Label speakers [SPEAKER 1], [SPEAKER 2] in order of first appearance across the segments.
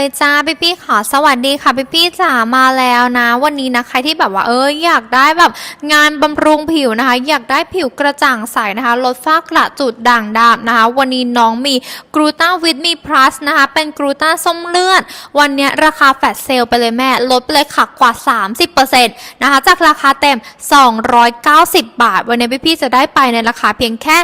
[SPEAKER 1] เลยจ้าพี่พี่ขอสวัสดีค่ะพี่พี่จ๋ามาแล้วนะ วันนี้นะใครที่แบบว่าเอออยากได้แบบงานบำรุงผิวนะคะ อยากได้ผิวกระจ่างใสนะคะลดฝ้ากระจุดด่างดำนะคะ วันนี้น้องมีกรูต้าวิตมีพลัสนะคะเป็นกรูต้าส้มเลือด วันนี้ราคาแฟลชเซลไปเลยแม่ ลดไปเลยค่ะกว่า 30%นะคะจากราคาเต็ม 290 บาท วันนี้พี่พี่จะได้ไปในราคาเพียงแค่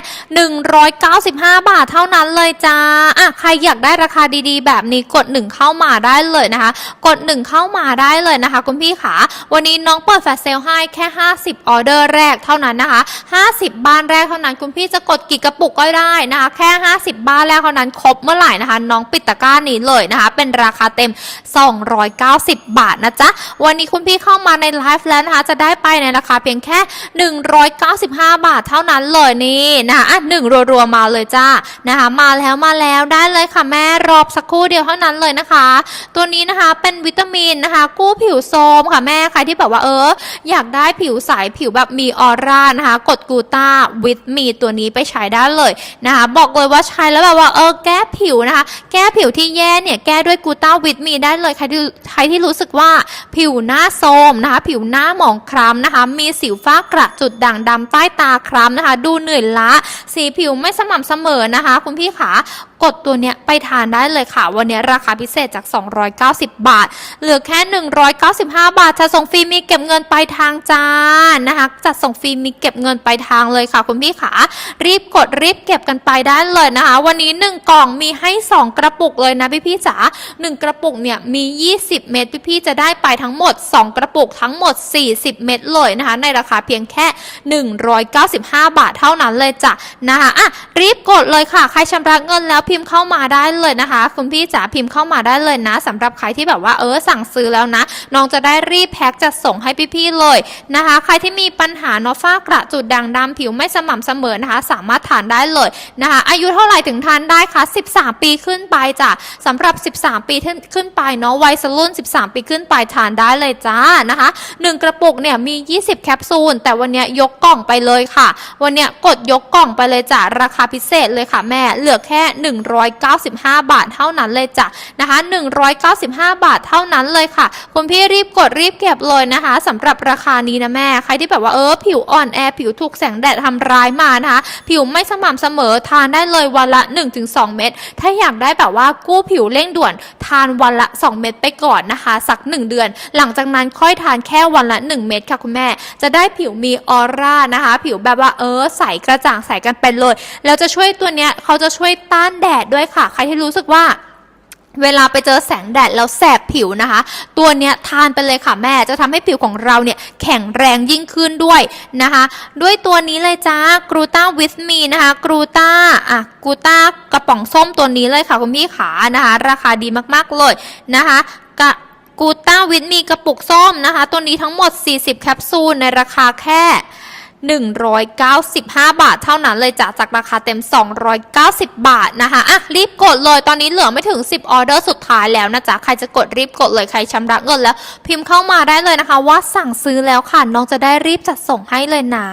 [SPEAKER 1] 195 บาทเท่านั้นเลยจ้าอะใครอยากได้ราคาดีๆ แบบนี้กด1เข้าข้ามาได้เลยนะคะ กด 1 เข้ามาได้เลยนะคะ คุณพี่ขาวันนี้น้องเปิดแฟลชเซลให้แค่ 50 ออเดอร์แรกเท่านั้นนะคะ 50 บ้านแรกเท่านั้น คุณพี่จะกดกี่กระปุกก็ได้นะคะ แค่ 50 บ้านแรกเท่านั้นครบเมื่อไหร่นะคะ น้องปิดตะกร้านี้เลยนะคะ เป็นราคาเต็ม 290 บาทนะจ๊ะวันนี้คุณพี่เข้ามาในไลฟ์แล้วนะคะ จะได้ไปในราคาเพียงแค่ 195 บาทเท่านั้นเลยนี่นะคะอะหนึ่งรัวๆมาเลยจ้านะคะ มาแล้วมาแล้วได้เลยค่ะแม่รอบสักครู่เดียวเท่านั้นเลยนะคะตัวนี้นะคะเป็นวิตามินนะคะ กู้ผิวโทรมค่ะแม่ใครที่แบบว่าเออ อยากได้ผิวใสผิวแบบมีออร่านะคะ กดกูต้าวิตมีตัวนี้ไปใช้ได้เลยนะคะ บอกเลยว่าใช้แล้วแบบว่าเออแก้ผิวนะคะ แก้ผิวที่แย่เนี่ยแก้ด้วยกูต้าวิตมีได้เลยใครที่ใครที่รู้สึกว่าผิวหน้าโทรมนะคะ ผิวหน้าหมองคล้ำนะคะ มีสิวฟ้ากระจุดด่างดำใต้ตาคล้ำนะคะ ดูเหนื่อยล้าสีผิวไม่สม่ำเสมอนะคะ คุณพี่ขา ดตัวเนี้ยไปทานได้เลยค่ะ วันนี้ราคาพิเศษจาก 290 บาท เหลือแค่ 195 บาทจะส่งฟรีมีเก็บเงินปลายทางจ้านะคะจัดส่งฟรีมีเก็บเงินปลายทางเลยค่ะ คุณพี่ขารีบกดรีบเก็บกันไปได้เลยนะคะ วันนี้ 1 กล่องมีให้ 2 กระปุกเลยนะพี่พี่จ๋า1 กระปุกเนี่ยมี 20 เม็ดพี่พี่จะได้ไปทั้งหมด 2 กระปุกทั้งหมด 40 เม็ดเลยนะคะ ในราคาเพียงแค่ 195 บาทเท่านั้นเลยจ้ะนะคะอะรีบกดเลยค่ะ ใครชำระเงินแล้วพิมพ์เข้ามาได้เลยนะคะ คุณพี่จ๋าพิมพ์เข้ามาได้เลยนะสำหรับใครที่แบบว่าเออสั่งซื้อแล้วนะ น้องจะได้รีบแพ็คจัดส่งให้พี่ๆเลยนะคะ ใครที่มีปัญหาเนาะฝ้ากระจุดด่างดำผิวไม่สม่ำเสมอนะคะ สามารถทานได้เลยนะคะ อายุเท่าไหร่ถึงทานได้คะ 13 ปีขึ้นไปจ้ะสำหรับ 13 ปีขึ้นไปเนาะวัยสรุ่น 13 ปีขึ้นไปทานได้เลยจ้านะคะหนึ่งกระปุกเนี่ยมี 20 แคปซูล แต่วันเนี้ยยกกล่องไปเลยค่ะ วันเนี้ยกดยกกล่องไปเลยจ้ะราคาพิเศษเลยค่ะแม่เหลือแค่195 บาทเท่านั้นเลยจ้ะนะคะ 195 บาทเท่านั้นเลยค่ะ คุณพี่รีบกดรีบเก็บเลยนะคะสำหรับราคานี้นะแม่ใครที่แบบว่าเออผิวอ่อนแอผิวถูกแสงแดดทำร้ายมานะคะ ผิวไม่สม่ำเสมอทานได้เลยวันละ 1-2 เม็ดถ้าอยากได้แบบว่ากู้ผิวเร่งด่วน ทานวันละ 2 เม็ดไปก่อนนะคะ สัก 1 เดือน หลังจากนั้นค่อยทานแค่วันละ 1 เม็ดค่ะคุณแม่ จะได้ผิวมีออร่านะคะ ผิวแบบว่าเออใสกระจ่างใสกันไปเลย แล้วจะช่วยตัวเนี้ยเขาจะช่วยต้านแดแดดด้วยค่ะ ใครที่รู้สึกว่าเวลาไปเจอแสงแดดแล้วแสบผิวนะคะ ตัวเนี้ยทานไปเลยค่ะแม่จะทำให้ผิวของเราเนี่ยแข็งแรงยิ่งขึ้นด้วยนะคะ ด้วยตัวนี้เลยจ้ากรูต้าวิสมีนะคะกรูต้าอะกรูต้ากระป๋องส้มตัวนี้เลยค่ะคุณพี่ขานะคะ ราคาดีมากๆเลยนะคะกะกูต้าวิตมีกระปุกส้มนะคะ ตัวนี้ทั้งหมด 40 แคปซูลในราคาแค่ 195 บาท เท่านั้นเลยจ้ะจากราคาเต็ม 290 บาทนะคะอะรีบกดเลยตอนนี้เหลือไม่ถึง 10 ออเดอร์สุดท้ายแล้วนะจ๊ะใครจะกดรีบกดเลยใครชำระเงินแล้ว พิมพ์เข้ามาได้เลยนะคะ ว่าสั่งซื้อแล้วค่ะน้องจะได้รีบจัดส่งให้เลยนะ